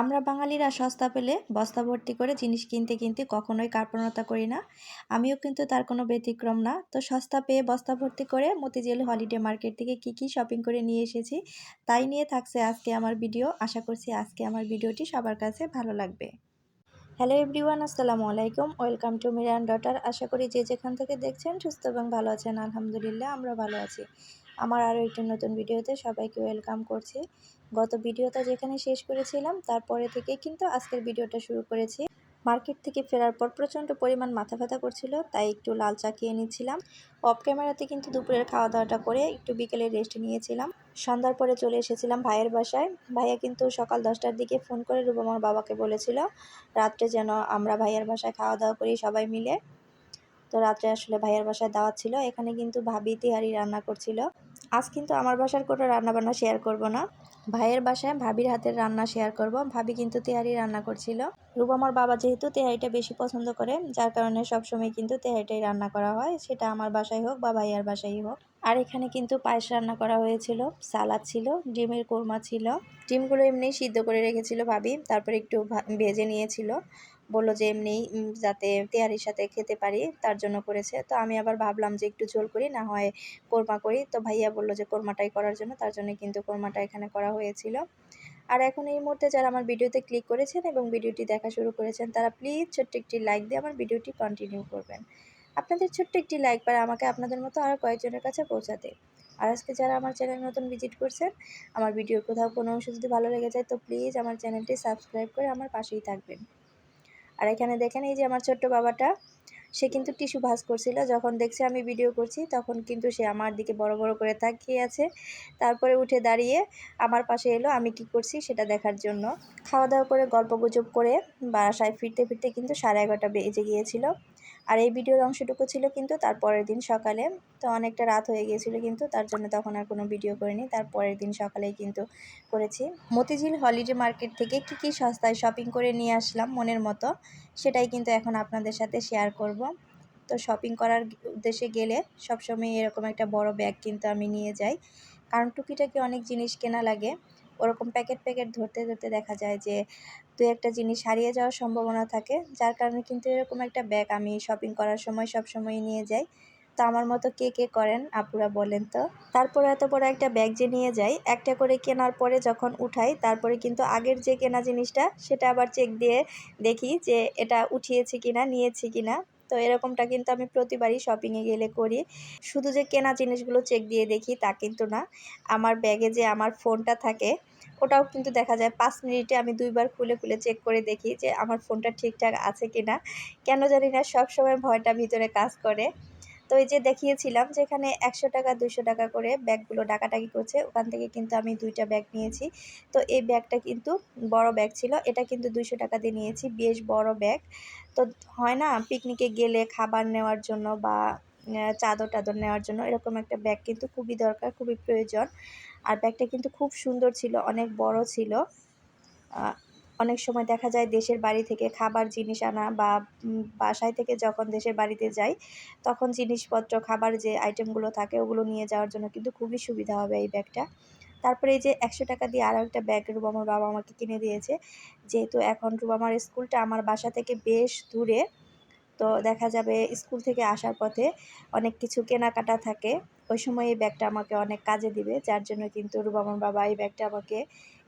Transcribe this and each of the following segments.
আমরা বাঙালিরা সস্তা পেলে বস্তা ভর্তি করে জিনিস কিনতে কিনতে কখনোই কার্পণতা করি না। আমিও কিন্তু তার কোনো ব্যতিক্রম না। তো সস্তা পেয়ে বস্তা ভর্তি করে মতিঝিল হলিডে মার্কেট থেকে কি কি শপিং করে নিয়ে এসেছি তাই নিয়ে থাকছে আজকে আমার ভিডিও। আশা করছি আজকে আমার ভিডিওটি সবার কাছে ভালো লাগবে। হ্যালো এভরিওয়ান আসসালামু আলাইকুম। ওয়েলকাম টু মিরান ডটার আশা করি যে যেখান থেকে দেখছেন সুস্থ এবং ভালো আছেন, আলহামদুলিল্লাহ আমরা ভালো আছি। আমার আরও একটি নতুন ভিডিওতে সবাইকে ওয়েলকাম করছি। গত ভিডিওটা যেখানে শেষ করেছিলাম, তারপরে থেকে কিন্তু আজকের ভিডিওটা শুরু করেছি। মার্কেট থেকে ফেরার পর প্রচণ্ড পরিমাণ মাথা ব্যথা করছিল, তাই একটু লাল চা খেয়ে নিচ্ছিলাম। অফ ক্যামেরাতে কিন্তু দুপুরের খাওয়া দাওয়াটা করে একটু বিকেলে রেস্ট নিয়েছিলাম। সন্ধ্যার পরে চলে এসেছিলাম ভাইয়ের বাসায়। ভাইয়া কিন্তু সকাল দশটার দিকে ফোন করে রূপমার বাবাকে বলেছিল, রাত্রে যেন আমরা ভাইয়ের বাসায় খাওয়া দাওয়া করি সবাই মিলে। রাত্রে আসলে ভাইয়ের বাসায় দাওয়াত ছিল। এখানে কিন্তু ভাবি, তিহারি রান্না করছিল। আজ কিন্তু আমার বাসার কোনো রান্নাবান্না শেয়ার করব না। ভাইয়ের বাসায় ভাবির হাতের রান্না শেয়ার করব। ভাবি কিন্তু তেহারি রান্না করছিল। রূপমার বাবা যেহেতু তেহারিটা বেশি পছন্দ করে, যার কারণে সবসময় কিন্তু তেহারিটাই রান্না করা হয়। সেটা আমার বাসায় হোক বা ভাইয়ার বাসায় হোক। আর এখানে কিন্তু পায়েস রান্না করা হয়েছিল, সালাদ ছিল, ডিমের কোরমা ছিল। ডিমগুলো এমনি সিদ্ধ করে রেখেছিল ভাবি, তারপর একটু ভেজে নিয়েছিল। বলল যে এমনি যাতে তেহারির সাথে খেতে পারি, তার জন্য করেছে। তো আমি আবার ভাবলাম যে, একটু ঝোল করি, না হয় কোরমা করি। তো ভাইয়া বলল যে, কোরমাটাই করার জন্য। তার জন্য কিন্তু কোরমাটা এখানে করা হয়েছিল। আর এখন এই মুহূর্তে যারা আমার ভিডিওতে ক্লিক করেছেন এবং ভিডিওটি দেখা শুরু করেছেন, তারা প্লিজ ছোট্ট একটি লাইক দিয়ে আমার ভিডিওটি কন্টিনিউ করবেন। আপনাদের ছোট্ট একটি লাইক পারে আমাকে আপনাদের মতো আরও কয়েকজনের কাছে পৌঁছাতে। আর আজকে যারা আমার চ্যানেল নতুন ভিজিট করছেন, আমার ভিডিওর কোথাও কোনো অংশ যদি ভালো লেগে যায়, তো প্লিজ আমার চ্যানেলটি সাবস্ক্রাইব করে আমার পাশেই থাকবেন। আর এখানে দেখেন এই যে আমার ছোট্ট বাবাটা, সে কিন্তু টিস্যু ভাজ করছিল। যখন দেখছে আমি ভিডিও করছি, তখন কিন্তু সে আমার দিকে বড় বড় করে তাকিয়ে আছে। তারপরে উঠে দাঁড়িয়ে আমার পাশে এলো, আমি কি করছি সেটা দেখার জন্য। খাওয়া দাওয়া করে গল্প গুজব করে বাসায় ফিরতে ফিরতে কিন্তু সাড়ে এগারোটা বেজে গিয়েছিল। আর এই ভিডিওর অংশটুকু ছিল কিন্তু তার পরের দিন সকালে। তো অনেকটা রাত হয়ে গিয়েছিল কিন্তু তার জন্য তখন আর কোনো ভিডিও করিনি। তার পরের দিন সকালেই কিন্তু করেছি। মতিঝিল হলিডে মার্কেট থেকে কি কি সস্তায় শপিং করে নিয়ে আসলাম মনের মতো, সেটাই কিন্তু এখন আপনাদের সাথে শেয়ার করব। তো শপিং করার উদ্দেশ্যে গেলে সবসময় এরকম একটা বড় ব্যাগ কিন্তু আমি নিয়ে যাই। কারণ টুকিটাকি অনেক জিনিস কেনা লাগে। ওরকম প্যাকেট প্যাকেট ধরতে ধরতে দেখা যায় যে দু একটা জিনিস হারিয়ে যাওয়ার সম্ভাবনা থাকে। যার কারণে কিন্তু এরকম একটা ব্যাগ আমি শপিং করার সময় সব সময় নিয়ে যাই। তো আমার মতো কে কে করেন? আপুরা বলেন তো। তারপরে এত বড় একটা ব্যাগ যে নিয়ে যাই, একটা করে কেনার পরে যখন উঠাই, তারপরে কিন্তু আগের যে কেনা জিনিসটা, সেটা আবার চেক দিয়ে দেখি যে এটা উঠিয়েছি কিনা, নিয়েছি কিনা। তো এরকমটা কিন্তু আমি প্রতিবারই শপিংয়ে গেলে করি। শুধু যে কেনা জিনিসগুলো চেক দিয়ে দেখি তা কিন্তু না। আমার ব্যাগে যে আমার ফোনটা থাকে, ওটাও কিন্তু দেখা যায় পাঁচ মিনিটে আমি দুইবার খুলে খুলে চেক করে দেখি যে আমার ফোনটা ঠিকঠাক আছে কি না কেন জানি না সবসময় ভয়টা ভিতরে কাজ করে। তো এই যে দেখিয়েছিলাম যেখানে একশো টাকা দুশো টাকা করে ব্যাগগুলো ডাকাটাকি করছে। ওখান থেকে কিন্তু আমি দুইটা ব্যাগ নিয়েছি। তো এই ব্যাগটা কিন্তু বড় ব্যাগ ছিল। এটা কিন্তু দুইশো টাকা দিয়ে নিয়েছি। বেশ বড় ব্যাগ। তো হয় না পিকনিকে গেলে খাবার নেওয়ার জন্য বা চাদর টাদর নেওয়ার জন্য এরকম একটা ব্যাগ কিন্তু খুবই দরকার, খুবই প্রয়োজন। আর ব্যাগটা কিন্তু খুব সুন্দর ছিল, অনেক বড় ছিল। অনেক সময় দেখা যায় দেশের বাড়ি থেকে খাবার জিনিস আনা বা বাসায় থেকে যখন দেশের বাড়িতে যাই, তখন জিনিসপত্র, খাবার যে আইটেমগুলো থাকে, ওগুলো নিয়ে যাওয়ার জন্য কিন্তু খুবই সুবিধা হবে এই ব্যাগটা। তারপরে এই যে একশো টাকা দিয়ে আরও একটা ব্যাগ রুবামার বাবা আমাকে কিনে দিয়েছে। যেহেতু এখন রুবামার স্কুলটা আমার বাসা থেকে বেশ দূরে, তো দেখা যাবে স্কুল থেকে আসার পথে অনেক কিছু কেনাকাটা থাকে। ওই সময় এই ব্যাগটা আমাকে অনেক কাজে দিবে, যার জন্য কিন্তু রুবামার বাবা এই ব্যাগটা আমাকে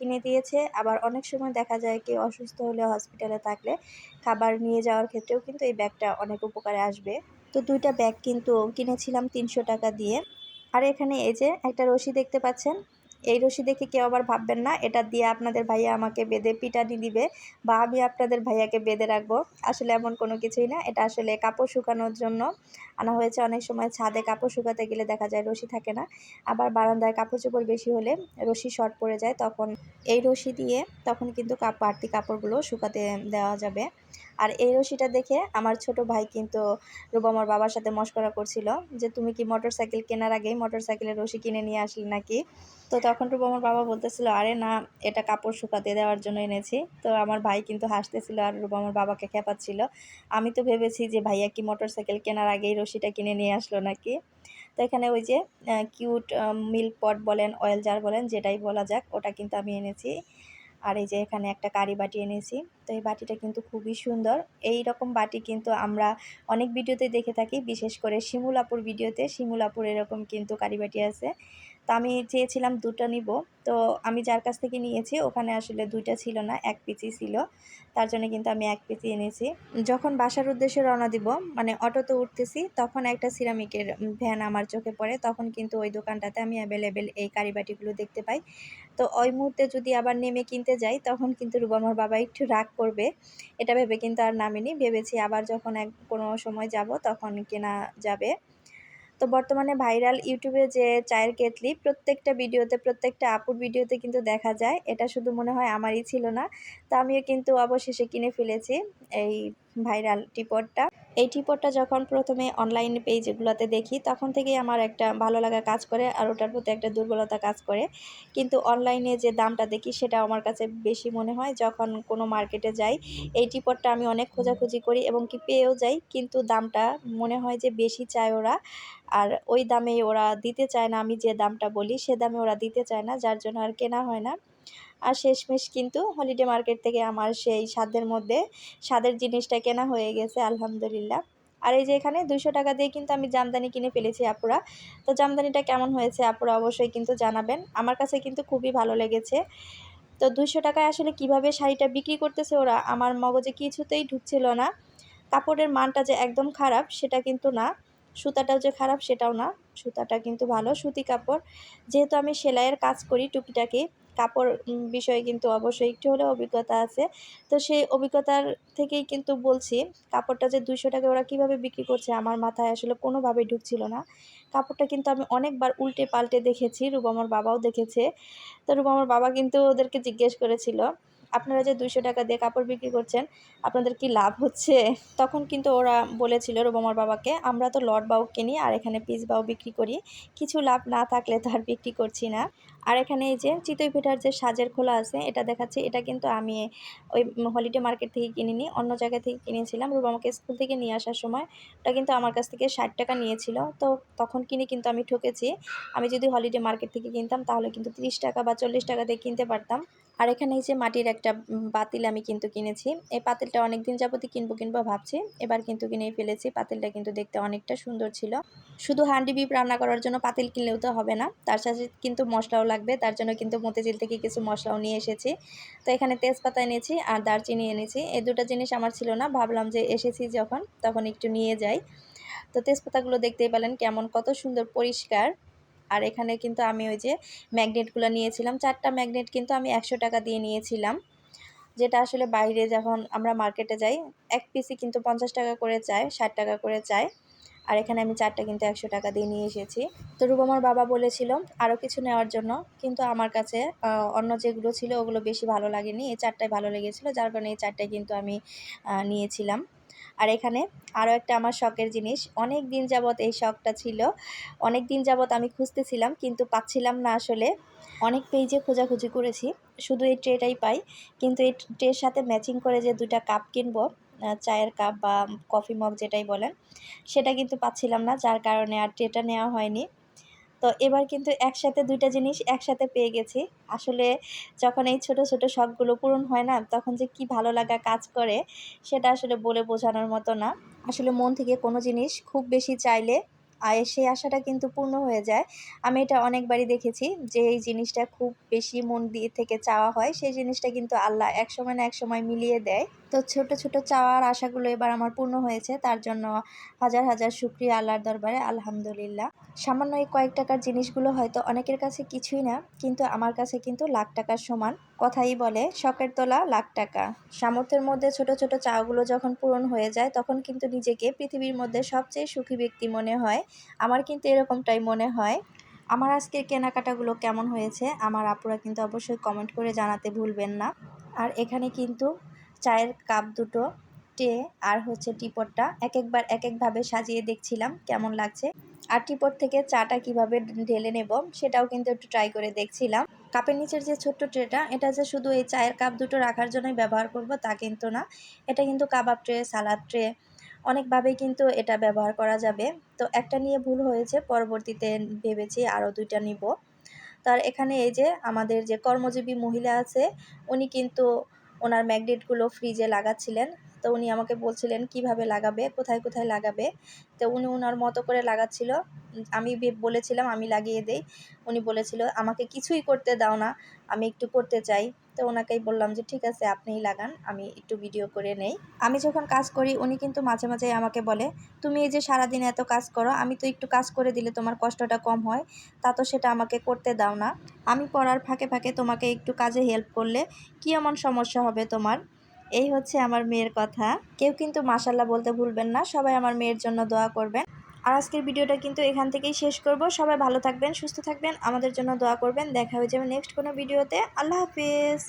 কিনে দিয়েছে। আবার অনেক সময় দেখা যায় কি অসুস্থ হলে হসপিটালে থাকলে খাবার নিয়ে যাওয়ার ক্ষেত্রেও কিন্তু এই ব্যাগটা অনেক উপকারে আসবে। তো দুইটা ব্যাগ কিন্তু কিনেছিলাম তিনশো টাকা দিয়ে। আর এখানে এই যে একটা রশি দেখতে পাচ্ছেন। এই রশি দেখে কেউ আবার ভাববেন না, এটা দিয়ে আপনাদের ভাইয়া আমাকে বেঁধে পিটানি দিবে বা আমি আপনাদের ভাইয়াকে বেঁধে রাখব। আসলে এমন কোনো কিছুই না, এটা আসলে কাপড় শুকানোর জন্য। আনা হয়েছে অনেক সময় ছাদে কাপড় শুকাতে গেলে দেখা যায় রশি থাকে না। আবার বারান্দায় কাপড় চোপড় বেশি হলে রশি শর্ট পড়ে যায়, তখন এই রশি দিয়ে তখন কিন্তু বাড়তি কাপড়গুলো শুকাতে দেওয়া যাবে। আর এই রশিটা দেখে আমার ছোট ভাই কিন্তু রুবামার বাবার সাথে মস্করা করছিল যে, তুমি কি মোটর সাইকেল কেনার আগেই মোটর সাইকেলের রশি কিনে নিয়ে আসলে নাকি? তো তখন রুবামার বাবা বলতেছিল, আরে না, এটা কাপড় শুকাতে দেওয়ার জন্য এনেছি। তো আমার ভাই কিন্তু হাসতেছিল আর রুবামার বাবাকে খেপাচ্ছিল। আমি তো ভেবেছি যে, ভাইয়া কি মোটর সাইকেল কেনার আগেই রশিটা কিনে নিয়ে আসলো নাকি? তো এখানে ওই যে কিউট মিল্ক পট বলেন অয়েল জার বলেন, যেটাই বলা যাক, ওটা কিন্তু আমি এনেছি। আর এই যে এখানে একটা কারি বাটি এনেছি। তো এই বাটিটা কিন্তু খুবই সুন্দর। এই রকম বাটি কিন্তু আমরা অনেক ভিডিওতে দেখে থাকি। বিশেষ করে শিমুলাপুর ভিডিওতে শিমুলাপুর এরকম কিন্তু কারি বাটি আছে। তো আমি চেয়েছিলাম দুটো নিব। তো আমি যার কাছ থেকে নিয়েছি, ওখানে আসলে দুইটা ছিল না, এক পিসই ছিল। তার জন্য কিন্তু আমি এক পিসি এনেছি। যখন বাসার উদ্দেশ্যে রওনা দিব মানে অটোতে উঠতেছি, তখন একটা সিরামিকের ভ্যান আমার চোখে পড়ে। তখন কিন্তু ওই দোকানটাতে আমি অ্যাভেলেবেল এই কারিবাটিগুলো দেখতে পাই। তো ওই মুহূর্তে যদি আবার নেমে কিনতে যাই, তখন কিন্তু রুবামার বাবা একটু রাগ করবে। এটা ভেবে কিন্তু আর নামিনি। ভেবেছি আবার যখন এক কোনো সময় যাব, তখন কেনা যাবে। তো বর্তমানে ভাইরাল ইউটিউবে যে চায়ের কেটলি, প্রত্যেকটা ভিডিওতে, প্রত্যেকটা আপুর ভিডিওতে কিন্তু দেখা যায়। এটা শুধু মনে হয় আমারই ছিল না। তা আমিও কিন্তু অবশেষে কিনে ফেলেছি। এই ভাইরাল টিপটটা। এই টিপটটা যখন প্রথমে অনলাইন পেজগুলোতে দেখি, তখন থেকেই আমার একটা ভালো লাগা কাজ করে আর ওটার প্রতি একটা দুর্বলতা কাজ করে। কিন্তু অনলাইনে যে দামটা দেখি সেটা আমার কাছে বেশি মনে হয়। যখন কোনো মার্কেটে যাই, এই টিপটটা আমি অনেক খোঁজাখুঁজি করি এবং কি পেয়েও যাই, কিন্তু দামটা মনে হয় যে বেশি চায় ওরা। আর ওই দামে ওরা দিতে চায় না, আমি যে দামটা বলি, সে দামে ওরা দিতে চায় না, যার জন্য আর কেনা হয় না। আর শেষমেশ কিন্তু হলিডে মার্কেট থেকে আমার সেই স্বাদের মধ্যে স্বাদের জিনিসটা কেনা হয়ে গেছে, আলহামদুলিল্লাহ। আর এই যে এখানে দুশো টাকা দিয়ে কিন্তু আমি জামদানি কিনে ফেলেছি আপুরা। তো জামদানিটা কেমন হয়েছে আপুরা অবশ্যই কিন্তু জানাবেন। আমার কাছে কিন্তু খুবই ভালো লেগেছে। তো দুশো টাকায় আসলে কীভাবে শাড়িটা বিক্রি করতেছে ওরা, আমার মগজে কিছুতেই ঢুকছিল না। কাপড়ের মানটা যে একদম খারাপ, সেটা কিন্তু না। সুতাটাও যে খারাপ, সেটাও না। সুতাটা কিন্তু ভালো, সুতি কাপড়। যেহেতু আমি সেলাইয়ের কাজ করি টুকিটাকি কাপড় বিষয়ে কিন্তু অবশ্যই একটু হলেও অভিজ্ঞতা আছে। তো সেই অভিজ্ঞতার থেকেই কিন্তু বলছি, কাপড়টা যে দুশো টাকা ওরা কীভাবে বিক্রি করছে আমার মাথায় আসলে কোনোভাবেই ঢুকছিল না। কাপড়টা কিন্তু আমি অনেকবার উল্টে পাল্টে দেখেছি, রুবামার বাবাও দেখেছে। তো রুবামার বাবা কিন্তু ওদেরকে জিজ্ঞেস করেছিল, আপনারা যে দুইশো টাকা দিয়ে কাপড় বিক্রি করছেন, আপনাদের কি লাভ হচ্ছে? তখন কিন্তু ওরা বলেছিল রুবামার বাবাকে, আমরা তো লট বাউ কিনি আর এখানে পিস বাউ বিক্রি করি। কিছু লাভ না থাকলে তো আর বিক্রি করছি না। আর এখানে এই যে চিতই পিঠার যে সাজের খোলা আছে, এটা দেখাচ্ছি। এটা কিন্তু আমি ওই হলিডে মার্কেট থেকে কিনিনি, অন্য জায়গা থেকে কিনেছিলাম। রুবামাকে স্কুল থেকে নিয়ে আসার সময় ওটা কিন্তু আমার কাছ থেকে ষাট টাকা নিয়েছিল। তো তখন কিনে কিন্তু আমি ঠকেছি। আমি যদি হলিডে মার্কেট থেকে কিনতাম তাহলে কিন্তু তিরিশ টাকা বা চল্লিশ টাকা দিয়ে কিনতে পারতাম। আর এখানে এই যে মাটির একটা পাতিল আমি কিন্তু কিনেছি। এই পাতিলটা অনেক দিন যাবতই কিনবো কিনবো ভাবছি। এবার কিন্তু কিনেই ফেলেছি। পাতিলটা কিন্তু দেখতে অনেকটা সুন্দর ছিল। শুধু হান্ডি বিপ রান্না করার জন্য পাতিল কিনলেও তো হবে না। তার সাথে কিন্তু মশলাও লাগবে, তার জন্য কিন্তু মতিঝিল থেকে কিছু মশলাও নিয়ে এসেছি। তো এখানে তেজপাতা এনেছি আর দারচিনি এনেছি। এই দুটো জিনিস আমার ছিল না, ভাবলাম যে এসেছি যখন, তখন একটু নিয়ে যাই। তো তেজপাতাগুলো দেখতেই পেলেন কেমন, কত সুন্দর পরিষ্কার। আর এখানে কিন্তু আমি ওই যে ম্যাগনেটগুলো নিয়েছিলাম, চারটা ম্যাগনেট কিন্তু আমি একশো টাকা দিয়ে নিয়েছিলাম। যেটা আসলে বাইরে যখন আমরা মার্কেটে যাই, এক পিসি কিন্তু পঞ্চাশ টাকা করে চায়, ষাট টাকা করে চায়। আর এখানে আমি চারটা কিন্তু একশো টাকা দিয়ে নিয়ে এসেছি। তো রুবামার বাবা বলেছিল আরও কিছু নেওয়ার জন্য, কিন্তু আমার কাছে অন্য যেগুলো ছিল ওগুলো বেশি ভালো লাগেনি। এই চারটাই ভালো লেগেছিলো, যার কারণে এই চারটাই কিন্তু আমি নিয়েছিলাম। আর এখানে আরও একটা আমার শখের জিনিস, অনেক দিন যাবৎ এই শখটা ছিল, অনেক দিন যাবৎ আমি খুঁজতেছিলাম, কিন্তু পাচ্ছিলাম না আসলে। অনেক পেজে খোঁজাখুঁজি করেছি, শুধু এই ট্রেটাই পাই, কিন্তু এই ট্রের সাথে ম্যাচিং করে যে দুটা কাপ কিনবো চায়ের কাপ বা কফি মগ যেটাই বলেন, সেটা কিন্তু পাচ্ছিলাম না, যার কারণে আর ট্রেটা নেওয়া হয়নি। তো এবার কিন্তু একসাথে দুইটা জিনিস একসাথে পেয়ে গেছি। আসলে যখন এই ছোট ছোট শখগুলো পূরণ হয় না, তখন যে কি ভালো লাগা কাজ করে, সেটা আসলে বলে বোঝানোর মতো না। আসলে মন থেকে কোনো জিনিস খুব বেশি চাইলে আর সেই আশাটা কিন্তু পূর্ণ হয়ে যায়। আমি এটা অনেকবারই দেখেছি যে এই জিনিসটা খুব বেশি মন দিয়ে থেকে চাওয়া হয়, সেই জিনিসটা কিন্তু আল্লাহ এক সময় না এক সময় মিলিয়ে দেয়। তো ছোট ছোট চাওয়ার আশাগুলো এবার আমার পূর্ণ হয়েছে। তার জন্য হাজার হাজার শুক্রিয়া আল্লাহর দরবারে, আলহামদুলিল্লাহ। সামান্য এই কয়েক টাকার জিনিসগুলো হয়তো অনেকের কাছে কিছুই না, কিন্তু আমার কাছে কিন্তু লাখ টাকার সমান। কথাই বলে, শখের তোলা লাখ টাকা। সামর্থ্যের মধ্যে ছোট ছোট চাওয়াগুলো যখন পূরণ হয়ে যায়, তখন কিন্তু নিজেকে পৃথিবীর মধ্যে সবচেয়ে সুখী ব্যক্তি মনে হয়। আমার কিন্তু এরকমটাই মনে হয়। আমার আজকের কেনাকাটাগুলো কেমন হয়েছে, আমার আপুরা কিন্তু অবশ্যই কমেন্ট করে জানাতে ভুলবেন না। আর এখানে কিন্তু চায়ের কাপ দুটো, টে আর হচ্ছে টিপটটা। এক একবার এক একভাবে সাজিয়ে দেখছিলাম, কেমন লাগছে। আর টিপট থেকে চাটা কীভাবে ঢেলে নেব, সেটাও কিন্তু একটু ট্রাই করে দেখছিলাম। কাপের নিচের যে ছোট্ট ট্রেটা, এটা যে শুধু এই চায়ের কাপ দুটো রাখার জন্যই ব্যবহার করব, তা কিন্তু না। এটা কিন্তু কাবাব ট্রে, সালাদ ট্রে, অনেকভাবেই কিন্তু এটা ব্যবহার করা যাবে। তো একটা নিয়ে ভুল হয়েছে, পরবর্তীতে ভেবেছি আরও দুইটা নিব। তার এখানে এই যে আমাদের যে কর্মজীবী মহিলা আছে, উনি কিন্তু ওনার ম্যাগনেটগুলো ফ্রিজে লাগাচ্ছিলেন। তো উনি আমাকে বলছিলেন, কীভাবে লাগাবে? কোথায় কোথায় লাগাবে? তো উনি ওনার মতো করে লাগাচ্ছিল। আমি বলেছিলাম, আমি লাগিয়ে দেই। উনি বলেছিল, আমাকে কিছুই করতে দাও না, আমি একটু করতে চাই। তো ওনাকেই বললাম যে, ঠিক আছে, আপনিই লাগান, আমি একটু ভিডিও করে নেই। আমি যখন কাজ করি, উনি কিন্তু মাঝে মাঝে আমাকে বলে, তুমি এই যে সারাদিন এত কাজ করো, আমি তো একটু কাজ করে দিলে তোমার কষ্টটা কম হয়, তা তো সেটা আমাকে করতে দাও না। আমি পড়ার ফাঁকে ফাঁকে তোমাকে একটু কাজে হেল্প করলে কী এমন সমস্যা হবে তোমার? এই হচ্ছে আমার মেয়ের কথা। কেউ কিন্তু মাসাল্লাহ বলতে ভুলবেন না, সবাই আমার মেয়ের জন্য দোয়া করবেন। আর আজকের ভিডিওটা কিন্তু এখান থেকেই শেষ করব। সবাই ভালো থাকবেন, সুস্থ থাকবেন, আমাদের জন্য দোয়া করবেন। দেখা হয়ে যাবে নেক্সট কোনো ভিডিওতে। আল্লাহ হাফিজ।